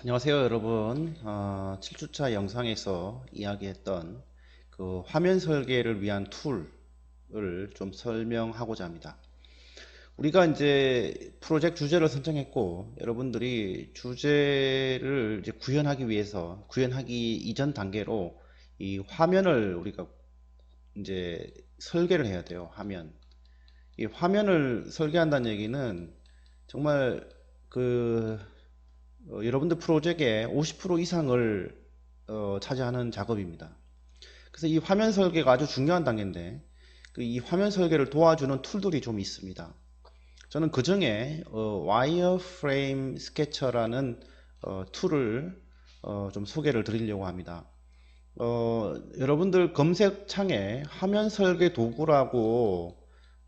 안녕하세요 여러분. 어, 7주차 영상에서 이야기했던 그 화면 설계를 위한 툴을 좀 설명하고자 합니다. 우리가 이제 프로젝트 주제를 선정했고 여러분들이 주제를 이제 구현하기 위해서 구현하기 이전 단계로 이 화면을 우리가 이제 설계를 해야 돼요 화면. 이 화면을 설계한다는 얘기는 정말 그 어, 여러분들 프로젝트의 50% 이상을 어, 차지하는 작업입니다. 그래서 이 화면 설계가 아주 중요한 단계인데 그 이 화면 설계를 도와주는 툴들이 좀 있습니다. 저는 그 중에 어, 와이어프레임 스케쳐라는 어, 툴을 어, 좀 소개를 드리려고 합니다. 어, 여러분들 검색창에 화면 설계 도구라고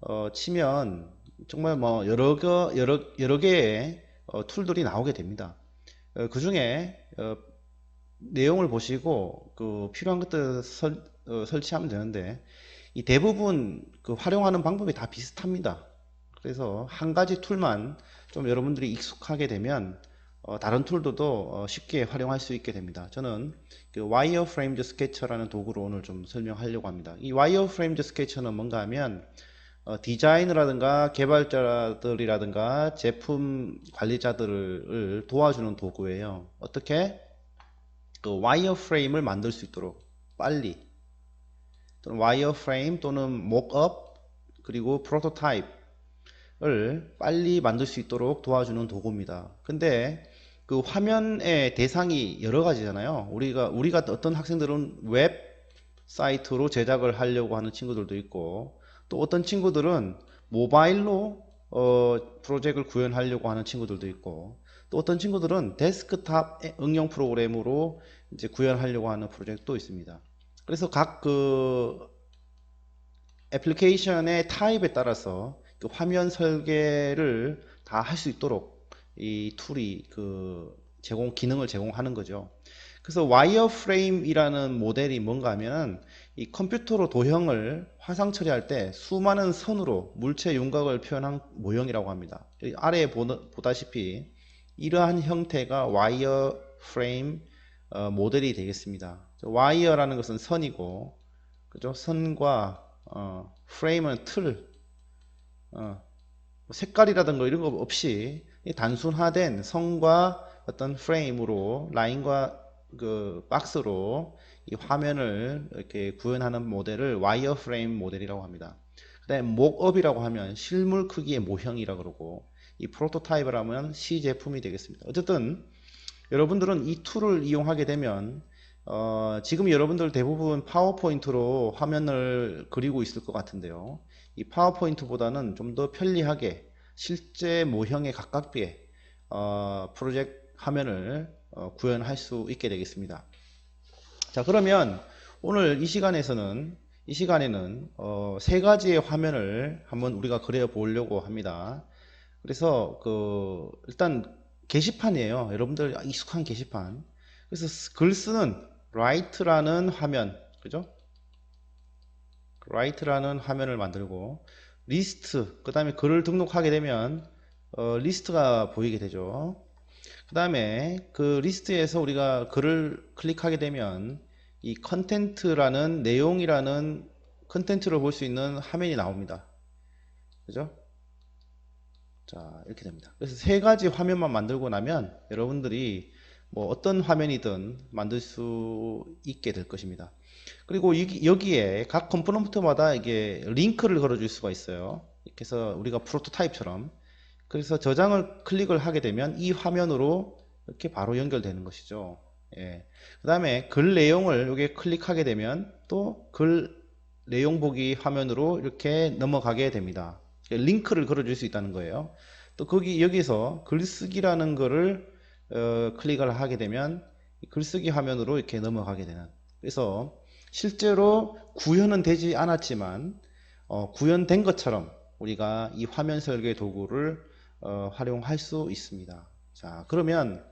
어, 치면 정말 뭐 여러 개 여러 여러 개의 어, 툴들이 나오게 됩니다. 어, 그 중에 어, 내용을 보시고 그 필요한 것들 설, 어, 설치하면 되는데 이 대부분 그 활용하는 방법이 다 비슷합니다. 그래서 한 가지 툴만 좀 여러분들이 익숙하게 되면 어, 다른 툴들도 어, 쉽게 활용할 수 있게 됩니다. 저는 그 와이어프레임드 스케쳐라는 도구로 오늘 좀 설명하려고 합니다. 이 와이어프레임드 스케쳐는 뭔가 하면 어, 디자이너라든가 개발자들이라든가 제품 관리자들을 도와주는 도구예요. 어떻게? 그 와이어 프레임을 만들 수 있도록 빨리 또는 와이어 프레임 또는 목업 그리고 프로토타입을 빨리 만들 수 있도록 도와주는 도구입니다. 근데 그 화면의 대상이 여러 가지잖아요. 우리가 우리가 어떤 학생들은 웹 사이트로 제작을 하려고 하는 친구들도 있고 또 어떤 친구들은 모바일로 어, 프로젝트를 구현하려고 하는 친구들도 있고 또 어떤 친구들은 데스크탑 응용 프로그램으로 이제 구현하려고 하는 프로젝트도 있습니다. 그래서 각 그 애플리케이션의 타입에 따라서 그 화면 설계를 다 할 수 있도록 이 툴이 그 제공 기능을 제공하는 거죠. 그래서 와이어프레임이라는 모델이 뭔가 하면은 이 컴퓨터로 도형을 화상 처리할 때 수많은 선으로 물체 윤곽을 표현한 모형이라고 합니다. 아래에 보다시피 이러한 형태가 와이어프레임 어, 모델이 되겠습니다. 와이어라는 것은 선이고, 그죠? 선과 어, 프레임은 틀, 어, 색깔이라든가 이런 거 없이 단순화된 선과 어떤 프레임으로 라인과 그 박스로 이 화면을 이렇게 구현하는 모델을 와이어프레임 모델이라고 합니다. 그다음에 목업이라고 하면 실물 크기의 모형이라 고 그러고 이 프로토타입을 하면 시 제품이 되겠습니다. 어쨌든 여러분들은 이 툴을 이용하게 되면 어, 지금 여러분들 대부분 파워포인트로 화면을 그리고 있을 것 같은데요. 이 파워포인트보다는 좀 더 편리하게 실제 모형에 가깝게 어, 프로젝트 화면을 어, 구현할 수 있게 되겠습니다. 자 그러면 오늘 이 시간에서는 이 시간에는 어, 세 가지의 화면을 한번 우리가 그려 보려고 합니다. 그래서 그 일단 게시판이에요. 여러분들 익숙한 게시판. 그래서 글 쓰는 write라는 화면, 그죠? write라는 화면을 만들고 리스트, 그 다음에 글을 등록하게 되면 어, 리스트가 보이게 되죠. 그 다음에 그 리스트에서 우리가 글을 클릭하게 되면 이 컨텐트라는 내용이라는 컨텐츠를 볼 수 있는 화면이 나옵니다. 그죠? 자, 이렇게 됩니다. 그래서 세 가지 화면만 만들고 나면 여러분들이 뭐 어떤 화면이든 만들 수 있게 될 것입니다. 그리고 여기에 각 컴포넌트마다 이게 링크를 걸어줄 수가 있어요. 이렇게 해서 우리가 프로토타입처럼 그래서 저장을 클릭을 하게 되면 이 화면으로 이렇게 바로 연결되는 것이죠. 예. 그 다음에 글 내용을 여기에 클릭하게 되면 또 글 내용 보기 화면으로 이렇게 넘어가게 됩니다. 링크를 걸어줄 수 있다는 거예요. 또 거기 여기서 글쓰기라는 거를 어, 클릭을 하게 되면 글쓰기 화면으로 이렇게 넘어가게 되는. 그래서 실제로 구현은 되지 않았지만 어, 구현된 것처럼 우리가 이 화면 설계 도구를 어, 활용할 수 있습니다. 자, 그러면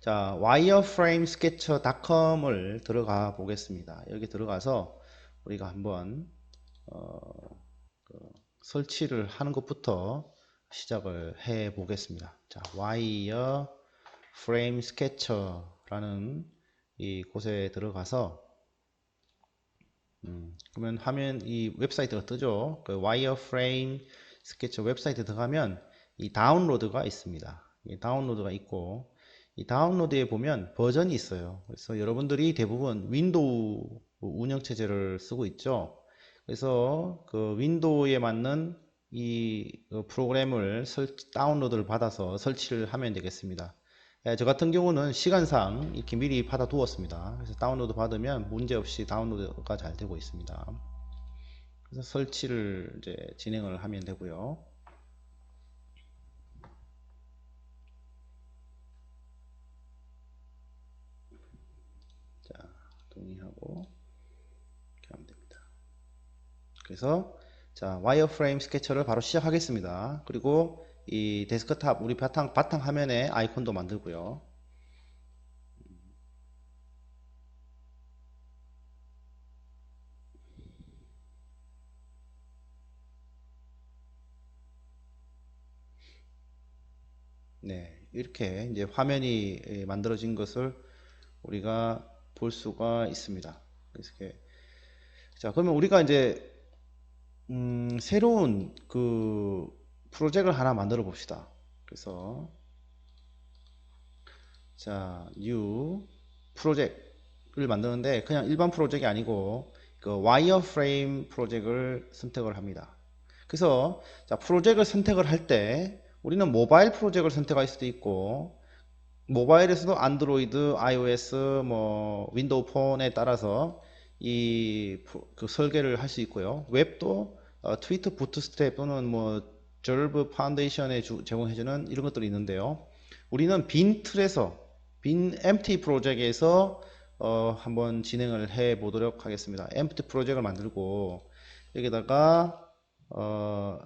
자, wireframesketcher.com을 들어가 보겠습니다. 여기 들어가서 우리가 한번 어, 그 설치를 하는 것부터 시작을 해 보겠습니다. 자, wireframe 프레임 스케쳐라는 이 곳에 들어가서 음, 그러면 화면 이 웹사이트가 뜨죠. 그 와이어프레임 스케쳐 웹사이트 들어가면 이 다운로드가 있습니다. 이 다운로드가 있고 이 다운로드에 보면 버전이 있어요. 그래서 여러분들이 대부분 윈도우 운영체제를 쓰고 있죠. 그래서 그 윈도우에 맞는 이 어, 프로그램을 설, 다운로드를 받아서 설치를 하면 되겠습니다. 예, 저 같은 경우는 시간상 이렇게 미리 받아 두었습니다. 그래서 다운로드 받으면 문제없이 다운로드가 잘 되고 있습니다. 그래서 설치를 이제 진행을 하면 되고요. 자, 동의하고 이렇게 하면 됩니다. 그래서 자, 와이어프레임 스케쳐를 바로 시작하겠습니다. 그리고 이 데스크탑 우리 바탕 바탕 화면에 아이콘도 만들고요. 네, 이렇게 이제 화면이 예, 만들어진 것을 우리가 볼 수가 있습니다. 그래서 이렇게 자, 그러면 우리가 이제 음, 새로운 그 프로젝트를 하나 만들어 봅시다. 그래서 자, new 프로젝트를 만드는데 그냥 일반 프로젝트가 아니고 그 와이어프레임 프로젝트를 선택을 합니다. 그래서 자, 프로젝트를 선택을 할 때 우리는 모바일 프로젝트를 선택할 수도 있고 모바일에서도 안드로이드, iOS, 뭐 윈도우 폰에 따라서 이 그 설계를 할 수 있고요. 웹도 어, 트위터 부트스트랩 또는 뭐 절브 파운데이션에 주- 제공해주는 이런 것들이 있는데요. 우리는 빈 틀에서 빈 empty 프로젝트에서 어, 한번 진행을 해 보도록 하겠습니다. empty 프로젝트를 만들고 여기다가 어,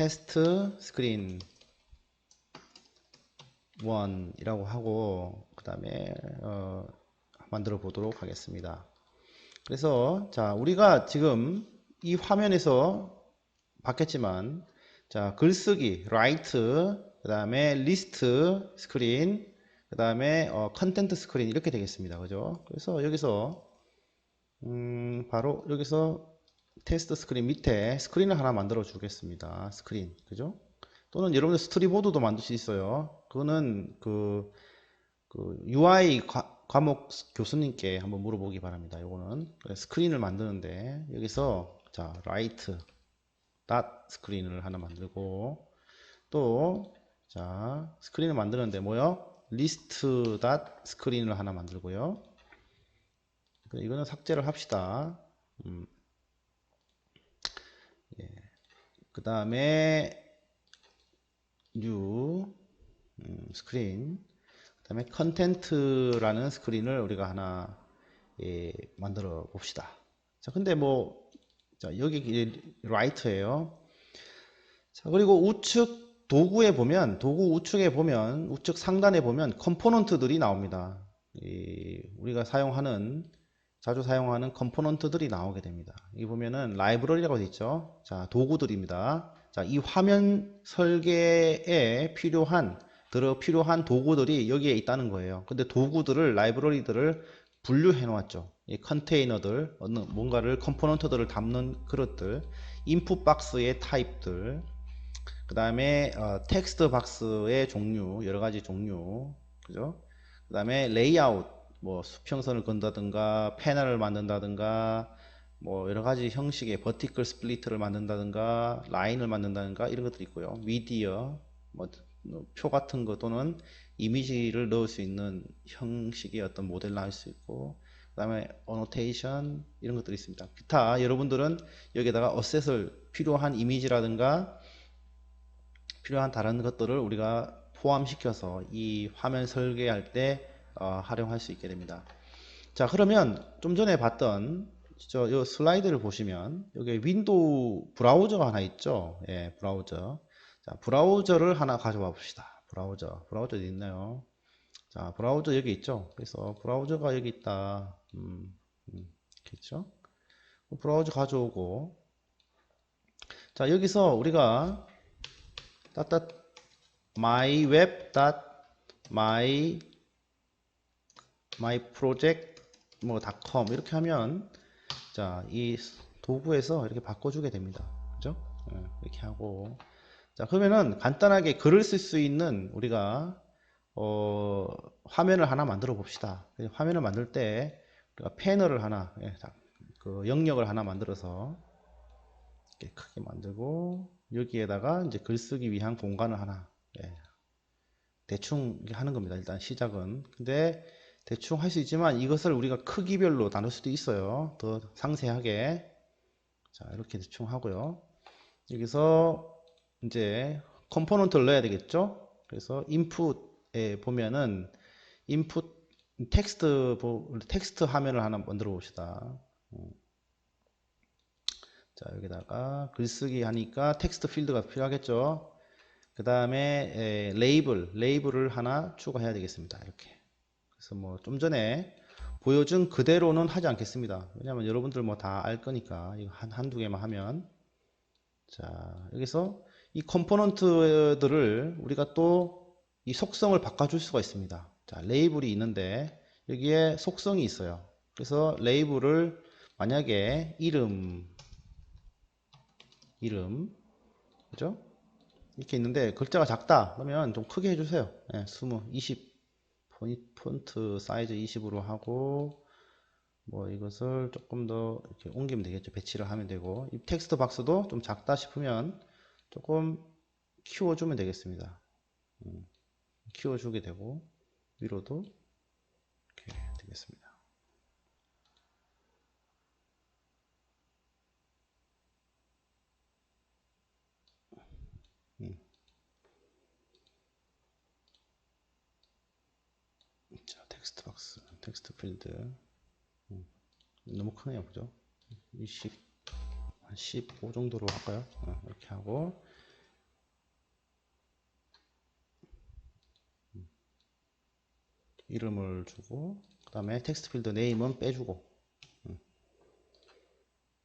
테스트 스크린 1이라고 하고 그 다음에 어, 만들어 보도록 하겠습니다. 그래서 자 우리가 지금 이 화면에서 봤겠지만 자 글쓰기 라이트 그 다음에 리스트 스크린 그 다음에 어, 컨텐트 스크린 이렇게 되겠습니다 그죠 그래서 여기서 음, 바로 여기서 테스트 스크린 밑에 스크린을 하나 만들어 주겠습니다 스크린 그죠 또는 여러분들 스토리보드도 만들 수 있어요 그거는 그, 그 UI 과, 과목 교수님께 한번 물어보기 바랍니다. 요거는 스크린을 만드는데 여기서 자 라이트 닷 스크린을 하나 만들고 또 자 스크린을 만드는데 뭐요? 리스트 닷 스크린을 하나 만들고요. 이거는 삭제를 합시다. 음. 예. 그 다음에 음, 스크린 그 다음에 컨텐트라는 스크린을 우리가 하나 예, 만들어 봅시다. 자, 근데 뭐, 자, 여기 라이트예요. 자, 그리고 우측 도구에 보면, 도구 우측에 보면, 우측 상단에 보면 컴포넌트들이 나옵니다. 이, 우리가 사용하는, 자주 사용하는 컴포넌트들이 나오게 됩니다. 여기 보면은 라이브러리라고 되어 있죠. 자, 도구들입니다. 자, 이 화면 설계에 필요한 들어 필요한 도구들이 여기에 있다는 거예요. 근데 도구들을 라이브러리들을 분류해 놓았죠. 이 컨테이너들, 어느 뭔가를 컴포넌트들을 담는 그릇들, 인풋 박스의 타입들, 그 다음에 어, 텍스트 박스의 종류, 여러 가지 종류, 그죠? 그 다음에 레이아웃, 뭐 수평선을 건다든가, 패널을 만든다든가, 뭐 여러 가지 형식의 버티컬 스플리트를 만든다든가, 라인을 만든다든가 이런 것들이 있고요. 미디어, 뭐 표 같은 거 또는 이미지를 넣을 수 있는 형식의 어떤 모델을 할 수 있고 그 다음에 어노테이션 이런 것들이 있습니다 기타 여러분들은 여기다가 어셋을 필요한 이미지라든가 필요한 다른 것들을 우리가 포함시켜서 이 화면 설계할 때 어, 활용할 수 있게 됩니다 자 그러면 좀 전에 봤던 저요 슬라이드를 보시면 여기 윈도우 브라우저가 하나 있죠 예 브라우저 자, 브라우저를 하나 가져와 봅시다. 브라우저. 브라우저 어디 있나요? 자, 브라우저 여기 있죠? 그래서 브라우저가 여기 있다. 음, 음, 있겠죠? 브라우저 가져오고. 자, 여기서 우리가 따따 myweb.my myproject 뭐 .com 이렇게 하면 자, 이 도구에서 이렇게 바꿔주게 됩니다. 그죠? 예, 이렇게 하고 자, 그러면은 간단하게 글을 쓸 수 있는 우리가 어, 화면을 하나 만들어 봅시다. 화면을 만들 때 우리가 패널을 하나 예, 자, 그 영역을 하나 만들어서 이렇게 크게 만들고 여기에다가 이제 글쓰기 위한 공간을 하나 예, 대충 하는 겁니다. 일단 시작은. 근데 대충 할 수 있지만 이것을 우리가 크기별로 나눌 수도 있어요. 더 상세하게. 자, 이렇게 대충 하고요. 여기서 이제 컴포넌트를 넣어야 되겠죠? 그래서 인풋에 보면은 인풋 텍스트 보- 텍스트 화면을 하나 만들어 봅시다. 음. 자, 여기다가 글쓰기 하니까 텍스트 필드가 필요하겠죠? 그 다음에 레이블, 레이블을 하나 추가해야 되겠습니다. 이렇게. 그래서 뭐 좀 전에 보여준 그대로는 하지 않겠습니다. 왜냐하면 여러분들 뭐 다 알 거니까 한 한두 개만 하면 자 여기서 이 컴포넌트들을 우리가 또 이 속성을 바꿔줄 수가 있습니다. 자 레이블이 있는데 여기에 속성이 있어요. 그래서 레이블을 만약에 이름 이름 그죠? 이렇게 있는데 글자가 작다 그러면 좀 크게 해주세요. 예, 20, 20 폰트 사이즈 20으로 하고 뭐 이것을 조금 더 이렇게 옮기면 되겠죠. 배치를 하면 되고 이 텍스트 박스도 좀 작다 싶으면 조금 키워주면 되겠습니다. 음, 키워주게 되고 위로도 이렇게 되겠습니다. 음. 자, 텍스트 박스, 텍스트 필드. 음, 너무 크네요, 그죠? 20, 한 15 정도로 할까요? 어, 이렇게 하고. 음, 이름을 주고, 그 다음에 텍스트 필드 네임은 빼주고,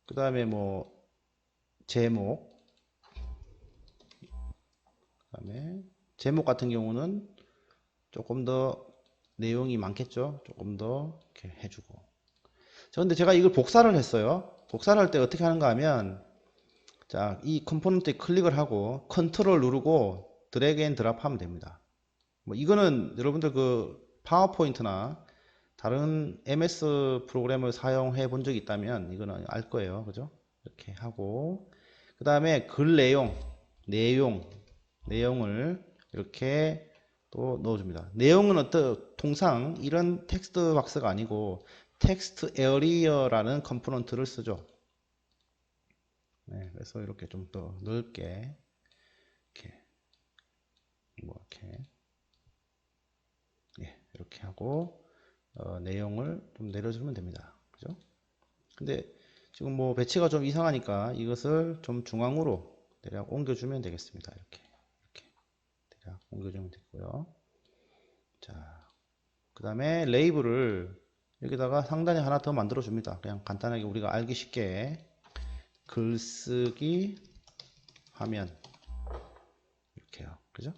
그 다음에 뭐, 제목, 그 다음에 제목 같은 경우는 조금 더 내용이 많겠죠. 조금 더 이렇게 해주고. 자, 근데 제가 이걸 복사를 했어요. 복사를 할 때 어떻게 하는가 하면, 자, 이 컴포넌트에 클릭을 하고 컨트롤 누르고 드래그 앤 드랍 하면 됩니다. 뭐 이거는 여러분들 그 파워포인트나 다른 MS 프로그램을 사용해 본 적이 있다면 이거는 알 거예요. 그죠? 이렇게 하고 그 다음에 글 내용, 내용, 내용을 이렇게 또 넣어줍니다. 내용은 어떤 통상 이런 텍스트 박스가 아니고 텍스트 에어리어라는 컴포넌트를 쓰죠. 네, 그래서 이렇게 좀 더 넓게 이렇게 뭐 이렇게 예, 이렇게 하고 어, 내용을 좀 내려주면 됩니다. 그죠? 근데 지금 뭐 배치가 좀 이상하니까 이것을 좀 중앙으로 대략 옮겨주면 되겠습니다. 이렇게 옮겨주면 되고요. 자, 그 다음에 레이블을 여기다가 상단에 하나 더 만들어 줍니다. 그냥 간단하게 우리가 알기 쉽게 글쓰기 화면 이렇게요. 그죠?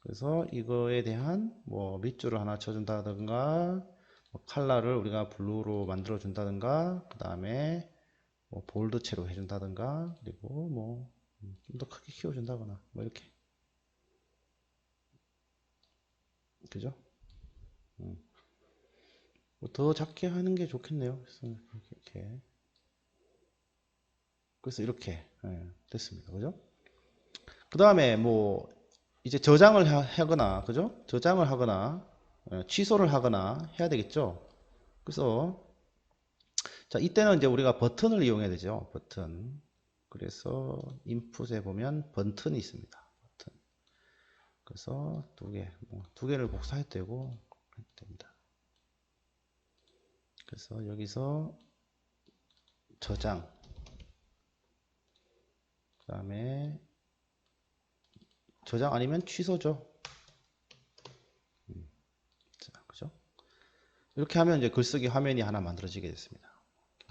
그래서 이거에 대한 뭐 밑줄을 하나 쳐준다든가 뭐 컬러를 우리가 블루로 만들어 준다든가 그 다음에 뭐 볼드체로 해준다든가 그리고 뭐 좀 더 크게 키워준다거나 뭐 이렇게 그죠? 음. 뭐더 작게 하는 게 좋겠네요. 그래서 이렇게 그래서 이렇게 예, 됐습니다. 그죠? 그 다음에 뭐 이제 저장을 하- 하거나 그죠? 저장을 하거나 예, 취소를 하거나 해야 되겠죠. 그래서 자 이때는 이제 우리가 버튼을 이용해야 되죠. 버튼. 그래서 인풋에 보면 버튼이 있습니다. 그래서 두 개, 뭐 두 개를 복사해도 되고 됩니다. 그래서 여기서 저장. 그 다음에 저장 아니면 취소죠. 자, 그죠? 이렇게 하면 이제 글쓰기 화면이 하나 만들어지게 됐습니다.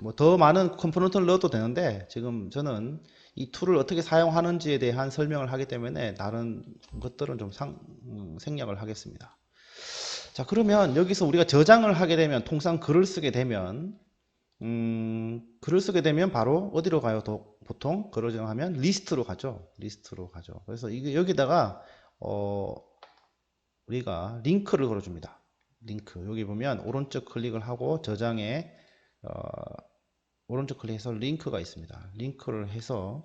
뭐 더 많은 컴포넌트를 넣어도 되는데 지금 저는 이 툴을 어떻게 사용하는지에 대한 설명을 하기 때문에 다른 것들은 좀 상, 음, 생략을 하겠습니다. 자 그러면 여기서 우리가 저장을 하게 되면 통상 글을 쓰게 되면 음, 글을 쓰게 되면 바로 어디로 가요? 도- 보통 글을 저장하면 리스트로 가죠. 리스트로 가죠. 그래서 이게 여기다가 어, 우리가 링크를 걸어줍니다. 링크 여기 보면 오른쪽 클릭을 하고 저장에 어, 오른쪽 클릭해서 링크가 있습니다. 링크를 해서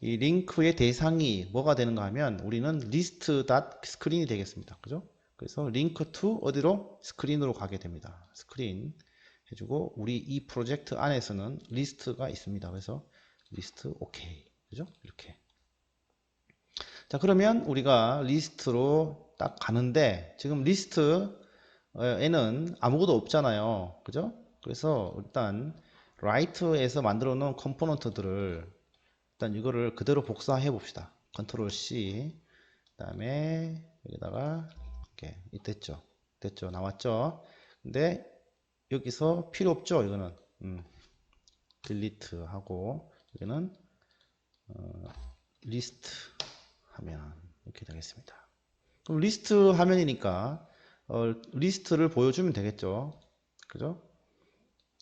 이 링크의 대상이 뭐가 되는가 하면 우리는 리스트 닷 스크린이 되겠습니다. 그죠? 그래서 링크 투 어디로 스크린으로 가게 됩니다. 스크린 해주고 우리 이 프로젝트 안에서는 리스트가 있습니다. 그래서 리스트 오케이 그죠? 이렇게 자 그러면 우리가 리스트로 딱 가는데 지금 리스트에는 아무것도 없잖아요. 그죠? 그래서 일단 라이트에서 만들어 놓은 컴포넌트들을 일단 이거를 그대로 복사해 봅시다. 컨트롤 C 그 다음에 여기다가 이렇게 이 됐죠. 됐죠. 나왔죠. 근데 여기서 필요 없죠. 이거는 음, 딜리트 하고 여기는 어, 리스트 화면 이렇게 되겠습니다. 그럼 리스트 화면이니까 어, 리스트를 보여주면 되겠죠. 그죠?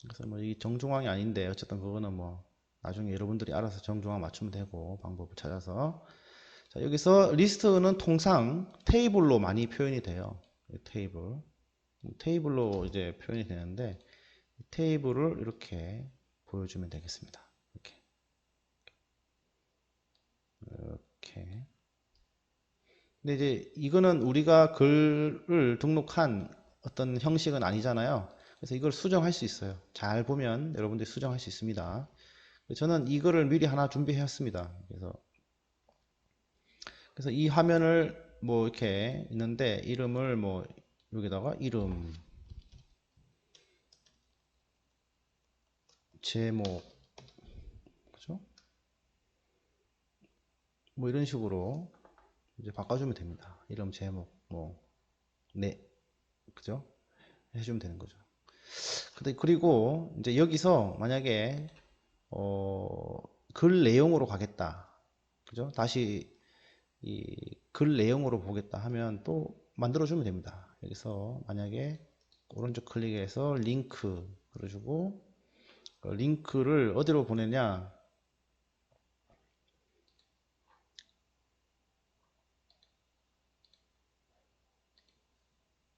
그래서 뭐 이 정중앙이 아닌데 어쨌든 그거는 뭐 나중에 여러분들이 알아서 정중앙 맞추면 되고 방법을 찾아서 자, 여기서 리스트는 통상 테이블로 많이 표현이 돼요. 이 테이블 테이블로 이제 표현이 되는데 이 테이블을 이렇게 보여주면 되겠습니다. 이렇게 이렇게 근데 이제 이거는 우리가 글을 등록한 어떤 형식은 아니잖아요. 그래서 이걸 수정할 수 있어요. 잘 보면 여러분들이 수정할 수 있습니다. 저는 이거를 미리 하나 준비했습니다. 그래서 그래서 이 화면을 뭐 이렇게 있는데 이름을 뭐 여기다가 이름 제목 그죠? 뭐 이런 식으로 이제 바꿔주면 됩니다. 이름 제목 뭐 네 그죠? 해주면 되는 거죠. 근데 그리고 이제 여기서 만약에 어, 글 내용으로 가겠다. 그죠? 다시 이 글 내용으로 보겠다 하면 또 만들어주면 됩니다. 여기서 만약에 오른쪽 클릭해서 링크 그래주고 그 링크를 어디로 보내냐?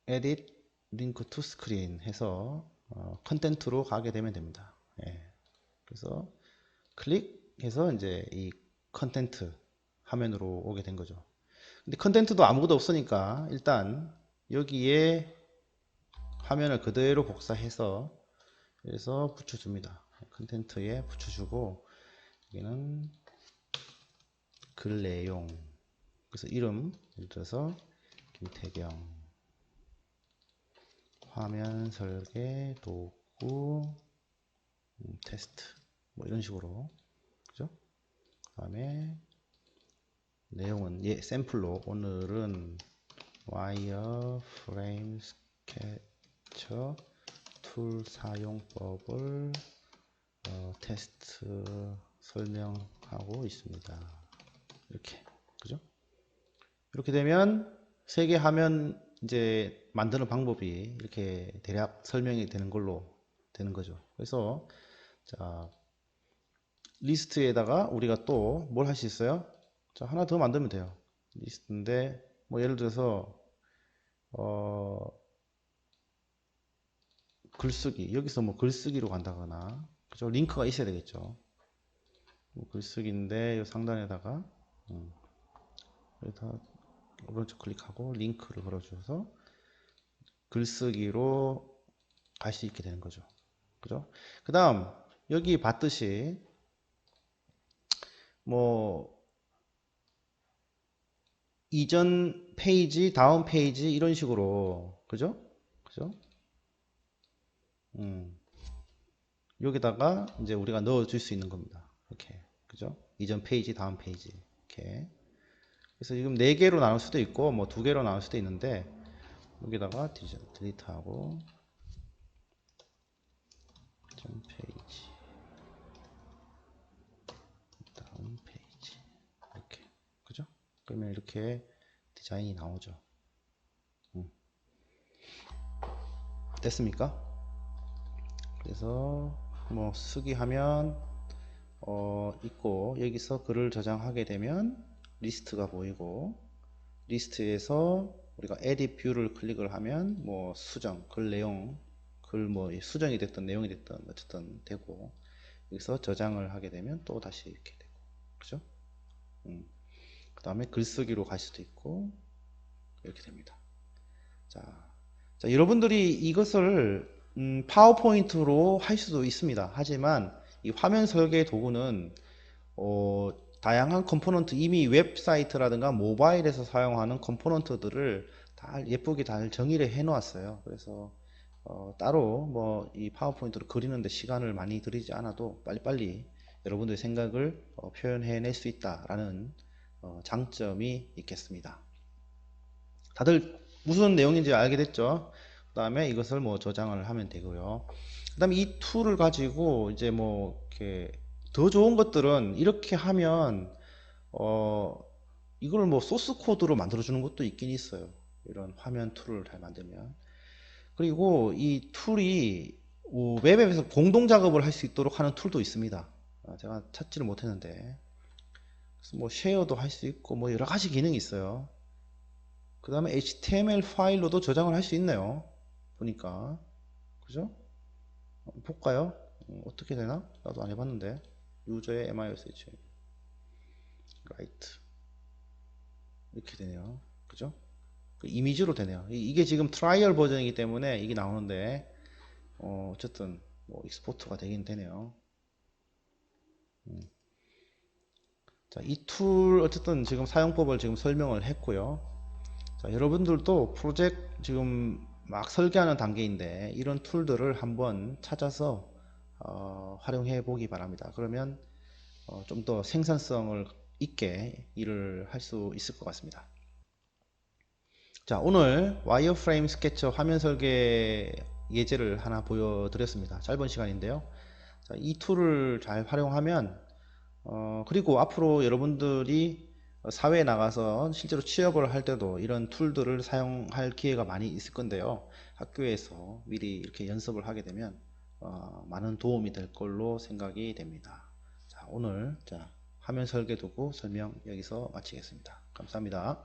edit link to screen 해서 어, 컨텐츠로 가게 되면 됩니다. 예. 그래서 클릭해서 이제 이 컨텐트 화면으로 오게 된 거죠. 근데 컨텐트도 아무것도 없으니까 일단 여기에 화면을 그대로 복사해서 그래서 붙여줍니다. 컨텐트에 붙여주고 여기는 글 내용 그래서 이름 예를 들어서 김태경 화면 설계 도구 음, 테스트 뭐 이런 식으로 그죠? 그 다음에 내용은 예 샘플로 오늘은 와이어 프레임 스케쳐 툴 사용법을 어, 테스트 설명하고 있습니다. 이렇게 그죠? 이렇게 되면 세 개 화면 이제 만드는 방법이 이렇게 대략 설명이 되는 걸로 되는 거죠. 그래서 자 리스트에다가 우리가 또 뭘 할 수 있어요? 자 하나 더 만들면 돼요. 리스트인데 뭐 예를 들어서 어 글쓰기 여기서 뭐 글쓰기로 간다거나 그죠? 링크가 있어야 되겠죠. 뭐 글쓰기인데 이 상단에다가 음, 여기다 오른쪽 클릭하고 링크를 걸어줘서 글쓰기로 갈 수 있게 되는 거죠. 그죠? 그 다음, 여기 봤듯이, 뭐, 이전 페이지, 다음 페이지, 이런 식으로, 그죠? 그죠? 음, 여기다가 이제 우리가 넣어줄 수 있는 겁니다. 이렇게. 그죠? 이전 페이지, 다음 페이지. 이렇게. 그래서 지금 네 개로 나눌 수도 있고, 뭐두 개로 나눌 수도 있는데, 여기다가 딜리트하고 점 페이지 다음 페이지 이렇게 그죠? 그러면 이렇게 디자인이 나오죠. 음. 됐습니까? 그래서 뭐 쓰기 하면 어 있고 여기서 글을 저장하게 되면 리스트가 보이고 리스트에서 우리가 edit view를 클릭을 하면 뭐 수정, 글 내용, 글 뭐 수정이 됐든 내용이 됐든 어쨌든 되고 여기서 저장을 하게 되면 또 다시 이렇게 되고 그죠? 음. 그 다음에 글쓰기로 갈 수도 있고 이렇게 됩니다. 자, 자 여러분들이 이것을 음, 파워포인트로 할 수도 있습니다. 하지만 이 화면 설계 도구는 어, 다양한 컴포넌트 이미 웹사이트라든가 모바일에서 사용하는 컴포넌트들을 다 예쁘게 잘 정의를 해 놓았어요. 그래서 어, 따로 뭐 이 파워포인트로 그리는데 시간을 많이 들이지 않아도 빨리빨리 여러분들의 생각을 어, 표현해낼 수 있다라는 어, 장점이 있겠습니다. 다들 무슨 내용인지 알게 됐죠? 그 다음에 이것을 뭐 저장을 하면 되고요. 그 다음에 이 툴을 가지고 이제 뭐 이렇게 더 좋은 것들은 이렇게 하면 어 이걸 뭐 소스 코드로 만들어 주는 것도 있긴 있어요. 이런 화면 툴을 잘 만들면. 그리고 이 툴이 어, 웹에서 공동 작업을 할 수 있도록 하는 툴도 있습니다. 아, 제가 찾지를 못했는데. 그래서 뭐 쉐어도 할 수 있고 뭐 여러 가지 기능이 있어요. 그 다음에 HTML 파일로도 저장을 할 수 있네요. 보니까. 그죠? 한번 볼까요? 어, 어떻게 되나? 나도 안 해봤는데. 유저의 MISH. 라이트. 이렇게 되네요. 그죠? 그 이미지로 되네요. 이- 이게 지금 트라이얼 버전이기 때문에 이게 나오는데, 어, 어쨌든, 뭐, 익스포트가 되긴 되네요. 음. 자, 이 툴, 어쨌든 지금 사용법을 지금 설명을 했고요. 자, 여러분들도 프로젝트 지금 막 설계하는 단계인데 이런 툴들을 한번 찾아서 어, 활용해 보기 바랍니다. 그러면 어, 좀 더 생산성을 있게 일을 할 수 있을 것 같습니다. 자, 오늘 와이어프레임 스케쳐 화면 설계 예제를 하나 보여드렸습니다. 짧은 시간인데요. 자, 이 툴을 잘 활용하면 어, 그리고 앞으로 여러분들이 사회에 나가서 실제로 취업을 할 때도 이런 툴들을 사용할 기회가 많이 있을 건데요. 학교에서 미리 이렇게 연습을 하게 되면 어, 많은 도움이 될 걸로 생각이 됩니다. 자, 오늘 자, 화면 설계 도구 설명 여기서 마치겠습니다. 감사합니다.